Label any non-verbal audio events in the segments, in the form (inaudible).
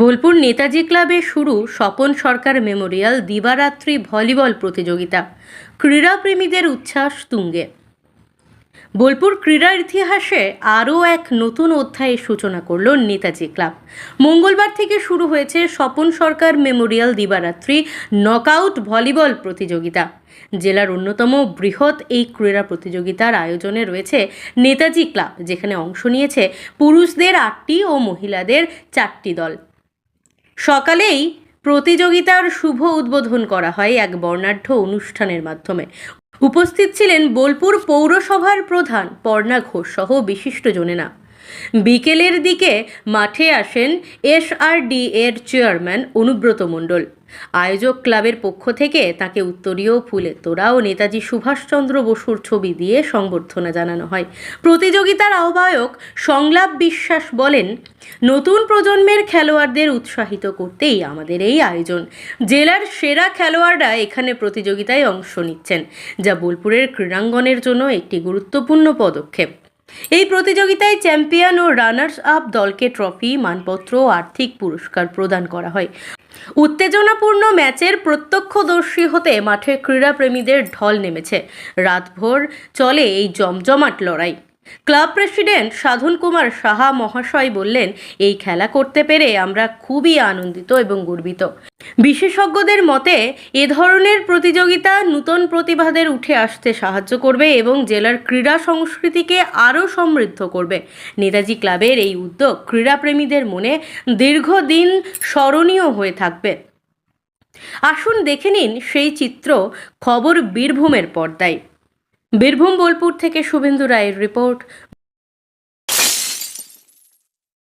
বোলপুর নেতাজি ক্লাবে শুরু স্বপন সরকার মেমোরিয়াল দিবারাত্রি ভলিবল প্রতিযোগিতা। ক্রীড়াপ্রেমীদের উচ্ছ্বাস তুঙ্গে। বোলপুর ক্রীড়ার ইতিহাসে আরও এক নতুন অধ্যায়ের সূচনা করল নেতাজি ক্লাব। মঙ্গলবার থেকে শুরু হয়েছে স্বপন সরকার মেমোরিয়াল দিবারাত্রি নকআউট ভলিবল প্রতিযোগিতা। জেলার অন্যতম বৃহৎ এই ক্রীড়া প্রতিযোগিতার আয়োজনে রয়েছে নেতাজি ক্লাব, যেখানে অংশ নিয়েছে পুরুষদের আটটি ও মহিলাদের চারটি দল। সকালেই প্রতিযোগিতার শুভ উদ্বোধন করা হয় এক বর্ণাঢ্য অনুষ্ঠানের মাধ্যমে। উপস্থিত ছিলেন বোলপুর পৌরসভার প্রধান পর্ণা ঘোষ সহ বিশিষ্ট জনেনা বিকেলের দিকে মাঠে আসেন এসআরডি এর চেয়ারম্যান অনুব্রত মণ্ডল। আয়োজক ক্লাবের পক্ষ থেকে তাকে উত্তরীয় ফুলের তোড়া ও নেতাজি সুভাষচন্দ্র বসুর ছবি দিয়ে সংবর্ধনা জানানো হয়। প্রতিযোগিতার আহ্বায়ক সংলাপ বিশ্বাস বলেন, নতুন প্রজন্মের খেলোয়াড়দের উৎসাহিত করতেই আমাদের এই আয়োজন। জেলার সেরা খেলোয়াড়রা এখানে প্রতিযোগিতায় অংশ নিচ্ছেন, যা বোলপুরের ক্রীড়াঙ্গনের জন্য একটি গুরুত্বপূর্ণ পদক্ষেপ। এই প্রতিযোগিতায় চ্যাম্পিয়ন ও রানার্স আপ দলকে ট্রফি, মানপত্র ও আর্থিক পুরস্কার প্রদান করা হয়। উত্তেজনাপূর্ণ ম্যাচের প্রত্যক্ষদর্শী হতে মাঠে ক্রীড়াপ্রেমীদের ঢল নেমেছে। রাতভর চলে এই জমজমাট লড়াই। ক্লাব প্রেসিডেন্ট সাধন কুমার সাহা মহাশয় বললেন, এই খেলা করতে পেরে আমরা খুবই আনন্দিত এবং গর্বিত। বিশেষজ্ঞদের মতে, এ ধরনের প্রতিযোগিতা নূতন প্রতিভাদের উঠে আসতে সাহায্য করবে এবং জেলার ক্রীড়া সংস্কৃতিকে আরও সমৃদ্ধ করবে। নেতাজি ক্লাবের এই উদ্যোগ ক্রীড়াপ্রেমীদের মনে দীর্ঘদিন স্মরণীয় হয়ে থাকবে। আসুন দেখে নিন সেই চিত্র খবর বীরভূমের পর্দায়। বীরভূম বোলপুর থেকে শুভেন্দু রায়ের রিপোর্ট।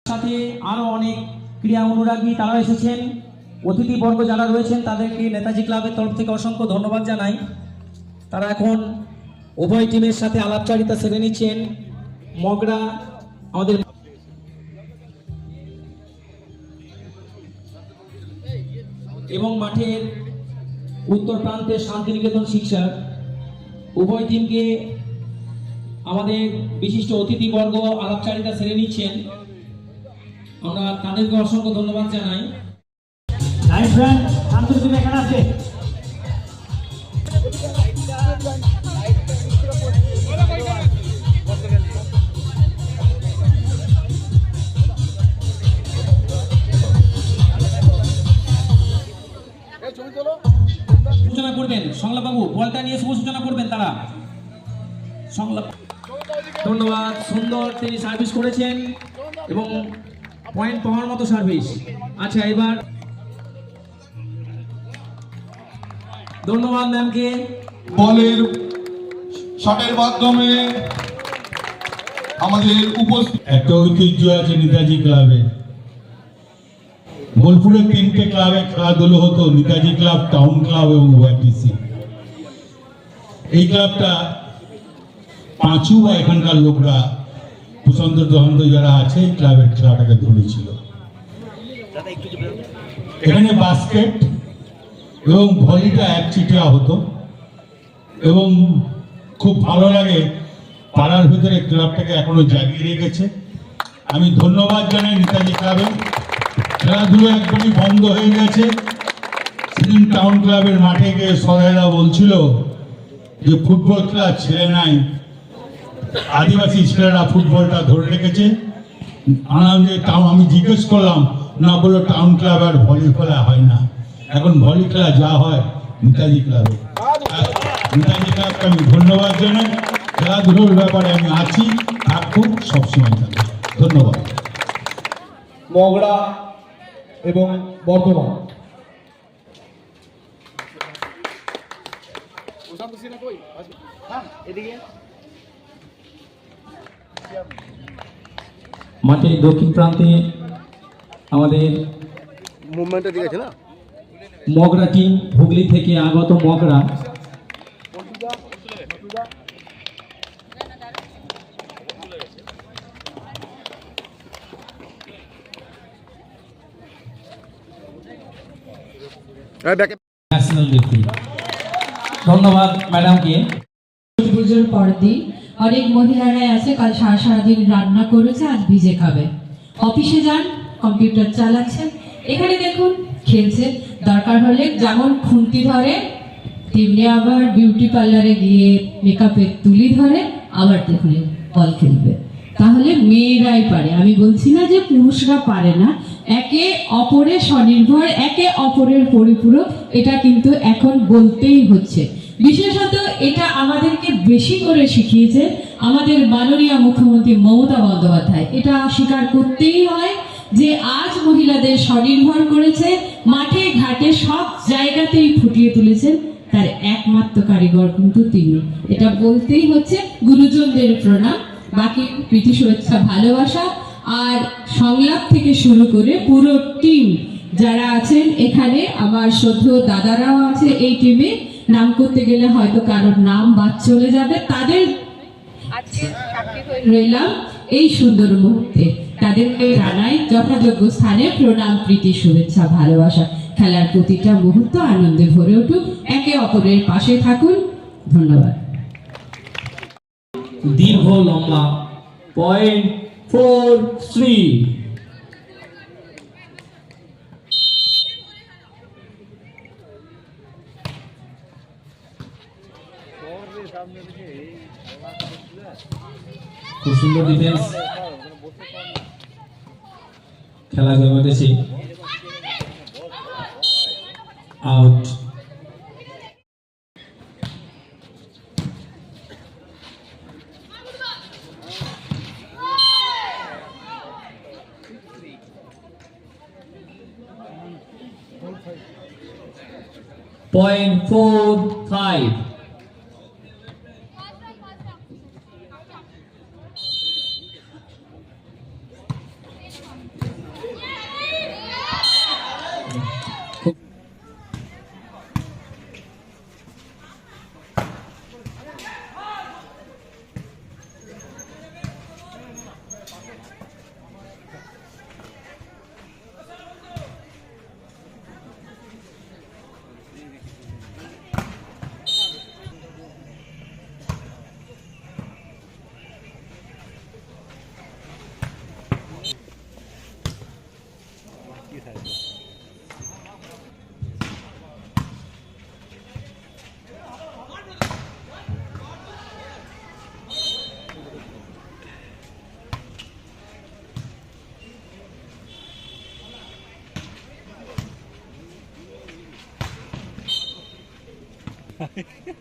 সাথে আরও অনেক ক্রীড়া অনুরাগী তারা এসেছেন। অতিথিবর্গ যারা রয়েছেন, তাদেরকে নেতাজি ক্লাবের তরফ থেকে অসংখ্য ধন্যবাদ জানাই। তারা এখন উভয় টিমের সাথে আলাপচারিতা সেরে নিচ্ছেন। মগরা আমাদের এবং মাঠের উত্তর প্রান্তে শান্তিনিকেতন শিক্ষক উভয় টিমকে আমাদের বিশিষ্ট অতিথিবর্গ, আলাপচারিতা ছেড়ে নিচ্ছেন। আমরা তাদেরকে অসংখ্য ধন্যবাদ জানাই। আন্তর্জাতিক এখানে আছে? সংলাপ। ধন্যবাদ সুন্দর তিনি সার্ভিস করেছেন এবং পয়েন্ট পাওয়ার মতো সার্ভিস আচ্ছা এবার ধন্যবাদ ম্যামকে বলের শটের মাধ্যমে আমাদের উপস্থিত একটা ঐতিহ্য আছে নেতাজি ক্লাবে। বোলপুরে তিনটে ক্লাবে খেলাধুলো হতো নেতাজি ক্লাব টাউন ক্লাব এবং ওয়াইটিসি এই ক্লাবটা পাঁচু বা এখানকার লোকরা প্রশান্ত দহন্ত যারা আছে ক্লাবের খেলাটাকে ধরেছিল। এখানে বাস্কেট এবং ভলিটা এক চিটিয়া হতো। এবং খুব ভালো লাগে পাড়ার ভিতরে ক্লাবটাকে এখনও জাগিয়ে রেখেছে। আমি ধন্যবাদ জানাই নেতাজি ক্লাবে খেলাধুলো একদমই বন্ধ হয়ে গেছে। সেদিন টাউন ক্লাবের মাঠে গিয়ে সদাইরা বলছিল যে ফুটবল খেলা ছেলে নাই। আদিবাসী ছেলেরা ফুটবলটা ধরে রেখেছে। আনন্দে তাও আমি জিজ্ঞেস করলাম না বলল টাউন ক্লাব আর ভলি খেলা হয় না। এখন ভলি খেলা যা হয় নেতাজি ক্লাবে নেতাজি ক্লাবকে আমি ধন্যবাদ জানাই। খেলাধুলোর ব্যাপারে আমি আছি থাকব সবসময় থাকব ধন্যবাদ। মগরা এবং বর্ধমান। মাঠের দক্ষিণ প্রান্তে আমাদের মুভমেন্টটা দিয়েছে না? মগরা টিম হুগলি থেকে আগত মগরা। ন্যাশনাল ধন্যবাদ ম্যাডামকে। পরদিন অনেক মহিলারাই আছে, কাল সারা সারাদিন রান্না করেছে আজ ভিজে খাবে। অফিসে যান কম্পিউটার চালাচ্ছেন এখানে দেখুন, খেলছে। দরকার হলে যেমন খুন্তি ধরে, তেমনি আবার বিউটি পার্লারে গিয়ে মেকআপের তুলি ধরে, আবার দেখুন বল খেলবে। তাহলে মেয়েরাই পারে। আমি বলছি না যে পুরুষরা পারে না। একে অপরে স্বনির্ভর, একে অপরের পরিপূরক, এটা কিন্তু এখন বলতেই হচ্ছে। বিশেষত এটা আমাদেরকে বেশি করে শিখিয়েছে আমাদের মাননীয় মুখ্যমন্ত্রী মমতা বন্দ্যোপাধ্যায়। এটা স্বীকার করতেই হয় যে আজ মহিলাদের স্বনির্ভর করেছে, মাঠে ঘাটে সব জায়গাতেই ফুটিয়ে তুলেছেন, তার একমাত্র কারিগর কিন্তু তিনি। এটা বলতেই হচ্ছে গুরুজনদের প্রণাম, বাকি প্রীতি শুভেচ্ছা, ভালোবাসা আর সংলাপ থেকে শুরু করে পুরো টিম যারা আছেন এখানে, আমার শ্রদ্ধেয় দাদারাও আছে এই টিমে নাম করতে গেলে হয়তো কারোর নাম বাদ চলে যাবে। তাদের রইলাম এই সুন্দর মুহূর্তে। তাদেরকে জানাই যথাযোগ্য স্থানে প্রণাম প্রীতি শুভেচ্ছা ভালোবাসা। খেলার প্রতিটা মুহূর্ত আনন্দে ভরে উঠুক। একে অপরের পাশে থাকুন। ধন্যবাদ। দীর্ঘ লম্বা পয়েন্ট ফোর থ্রি। খুব সুন্দর ডিফেন্স খেলা out Point four five. like (laughs)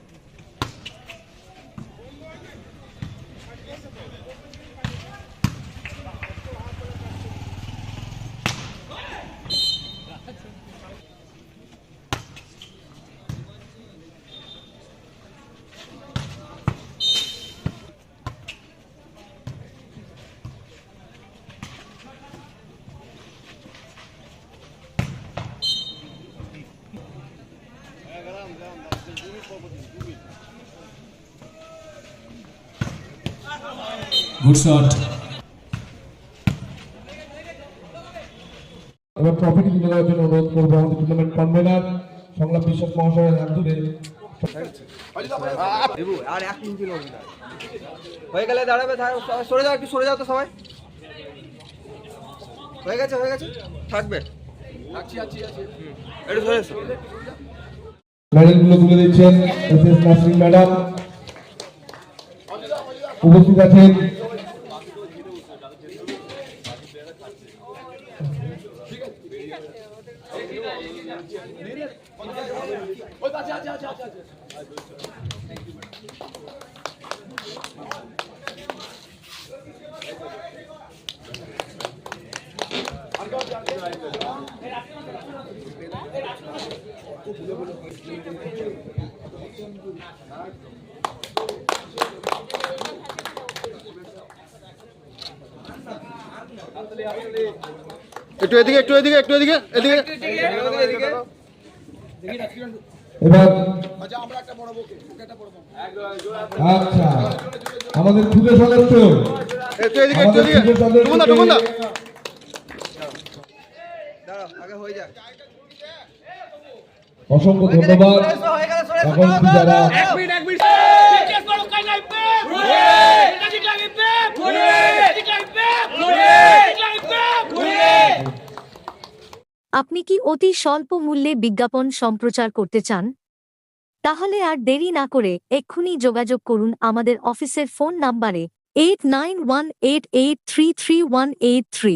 Good shot. এবার ট্রফিটি তুলে দেওয়ার জন্য অনুরোধ করব আমাদের টুর্নামেন্ট কনভেনার সংলাপ বিশ্বাস মহাশয়ের হাত ধরে আর এক ইঞ্চি হয়ে গেলে দাঁড়াবে সরে যাও একটু সরে যাও তো সবাই। হয়ে গেছে হয়ে গেছে? থাকবে। হুম, একটু সরে এসো। মেডেলগুলো তুলে দিচ্ছেন এস এস নাসরিন ম্যাডাম। উপস্থিত আছেন। একটু এদিকে একটু এদিকে একটু এদিকে এদিকে। এবার আচ্ছা আমাদের খুদে সদস্য। একটু এদিকে একটু এদিকে। দা আগে হয়ে যাক। অসংখ্য ধন্যবাদ। এখন যারা আপনি কি অতি স্বল্প মূল্যে বিজ্ঞাপন সম্প্রচার করতে চান? তাহলে আর দেরি না করে এক্ষুনি যোগাযোগ করুন আমাদের অফিসের ফোন নাম্বারে eight nine one eight eight three three one eight three.